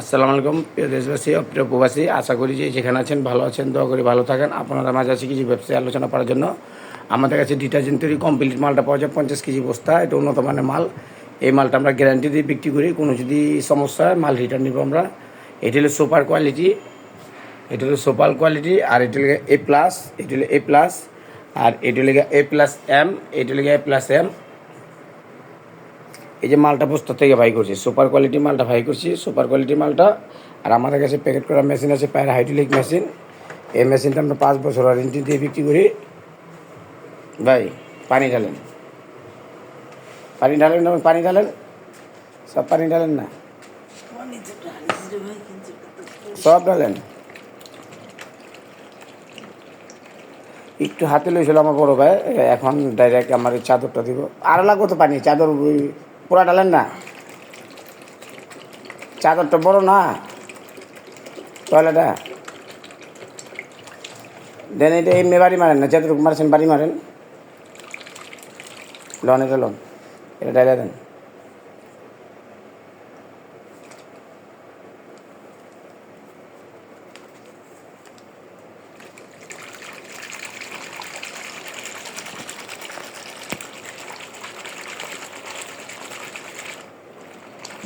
আসসালামু আলাইকুম, প্রিয় দেশবাসী প্রিয় প্রবাসী, আশা করি যে যেখানে আছেন ভালো আছেন, দোয়া করি ভালো থাকেন। আপনারা মাঝে আছে কিছু ব্যবসায় আলোচনা করার জন্য। আমাদের কাছে ডিটারজেন্ট তৈরি কমপ্লিট মালটা পাওয়া যায়, পঞ্চাশ কেজি বস্তা। এটা উন্নত মানের মাল। এই মালটা আমরা গ্যারান্টি দিয়ে বিক্রি করি। কোনো যদি সমস্যা মাল রিটার্ন নিব আমরা। এটা হলো সুপার কোয়ালিটি এটা হলো সুপার কোয়ালিটি আর এটা লেগে এ প্লাস এটা হলো এ প্লাস আর এটা লেগে এ প্লাস এম এটা লেগে এ প্লাস এম এই যে মালটা বস্তা থেকে ভাই করছি সুপার কোয়ালিটি মালটা ভাই করছি সুপার কোয়ালিটি মালটা। আর আমাদের কাছে প্যাকেট করা মেশিন আছে প্যারা হাইড্রোলিক মেশিন এই মেশিনটা আমরা পাঁচ বছর ওয়ারেন্টি দিয়ে বিক্রি করি। ভাই, পানি ঢালেন। পানি ঢালেন না, পানি ঢালেন? সব পানি ঢালেন না? সব ঢালেন? একটু হাতে লইছিল আমার বড় ভাই, এখন ডাইরেক্ট আমার চাদরটা দিব। আর লাগবো তো পানি, চাদর পুরা ডালেন না। চাদরটা বড় না? টয়লেটা দেন এটা এমনি বাড়ি মারেন না চাদর মারছেন বাড়ি মারেন। লন, এটা লন। এটা ডাইলে দেন।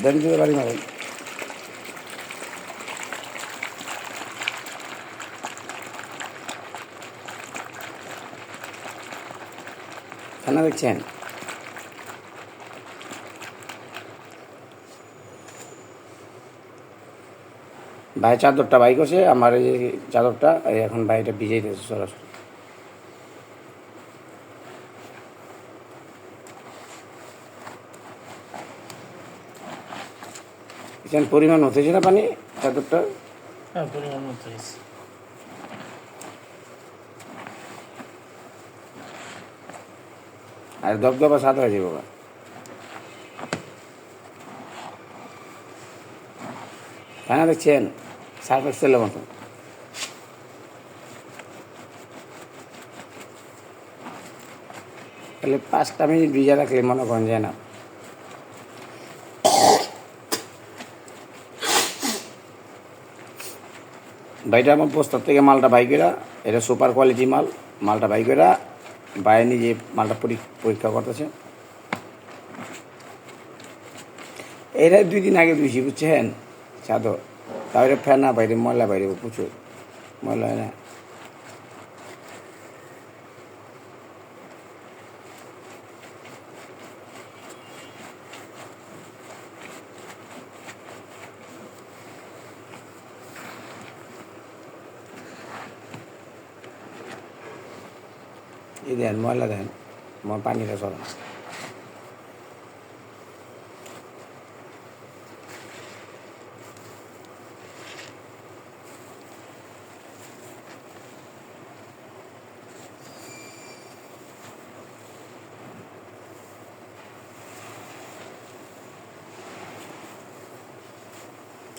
দেন দিয়ে বাড়ি মারেন। কেন দেখছেন? ভাই চাদরটা ভাই করছে আমার এই চাদরটা এখন ভাইটা ভিজেই দিয়েছে সরাসরি। এখানে পরিমাণ হতেছে না পানি? চাদরটা? হ্যাঁ পরিমাণ আর দবদবা সাদা হয়ে যাবে বাবা। কেন দেখছেন? সার্ফ এক্সেলের মতো। তাহলে পাঁচটা মিনিট ভিজা রাখলে মনে করেন যায় না। ভাইটা আমার বস্তার থেকে মালটা বাই করা এটা সুপার কোয়ালিটি মাল, মালটা বাই করা বাইরে নিজে মালটা পরী- পরীক্ষা করতেছে। এটা দুই দিন আগে ধুইছি, বুঝছেন? চাদর। তাহলে ফেনা বাইরে, ময়লা বাইরে প্রচুর। ময়লা হয় না এই দেন ময়লা দেন পানিটা সরান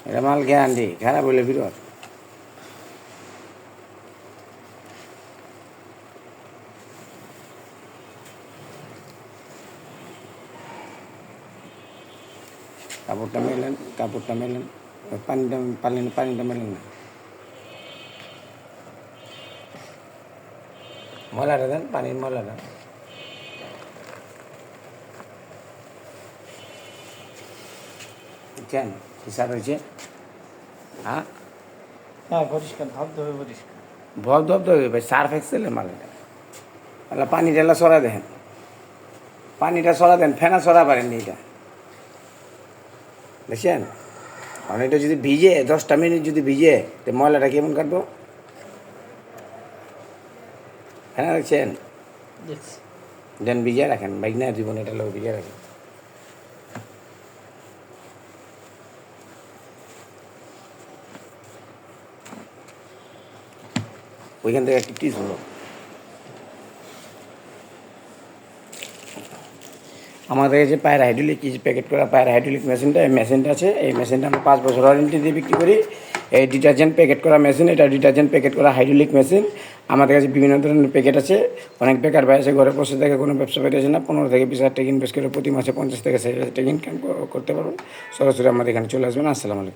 এটা মাল গ্যারান্টি খারাপ হইলে বিরত কাপড়টা মেলেন কাপড়টা মেলেন ওই পানিটা পানি পানিটা মেলেন না ময়লাটা দেন পানির ময়লাটা কেন হিসাব হয়েছে হ্যাঁ হ্যাঁ পরিষ্কার ভাবতে হবে পরিষ্কার ভব ধব তো ভাই সার্ফ এক্সেলের মাল এটা তাহলে পানিটা এলা সরা দেন পানিটা সরা দেন ফেনা সরা পারেননি এটা বুঝছেন কারণ এটা যদি ভিজে দশটা মিনিট যদি ভিজে তো ময়লাটা কেমন কাটবো? হ্যাঁ দেখছেন? দেখছি। দেন ভিজিয়ে রাখেন বাইক না জীবন এটা লোক ভিজিয়ে রাখেন ওইখান থেকে একটু টিস হলো। আমাদের কাছে যে পায়ের হাইড্রোলিক কিছু প্যাকেট করা পায়ের হাইড্রোলিক মেশিনটা এই মেশিনটা আছে, এই মেশিনটা আমরা পাঁচ বছর ওয়ারেন্টি দিয়ে বিক্রি করি। এই ডিটারজেন্ট প্যাকেট করা মেশিন এটা ডিটারজেন্ট প্যাকেট করা হাইড্রোলিক মেশিন আমাদের কাছে বিভিন্ন ধরনের প্যাকেট আছে। অনেক বেকার ভাই আছে, ঘরে বসে থেকে কোনো ব্যবসা পেতেছে না। পনেরো থেকে বিশ হাজার টাকা ইনভেস্ট করে প্রতি মাসে পঞ্চাশ থেকে ষাট হাজার টাকা ইনকাম করতে পারবেন। সরাসরি আমাদের এখানে চলে আসবেন। আসসালামু আলাইকুম।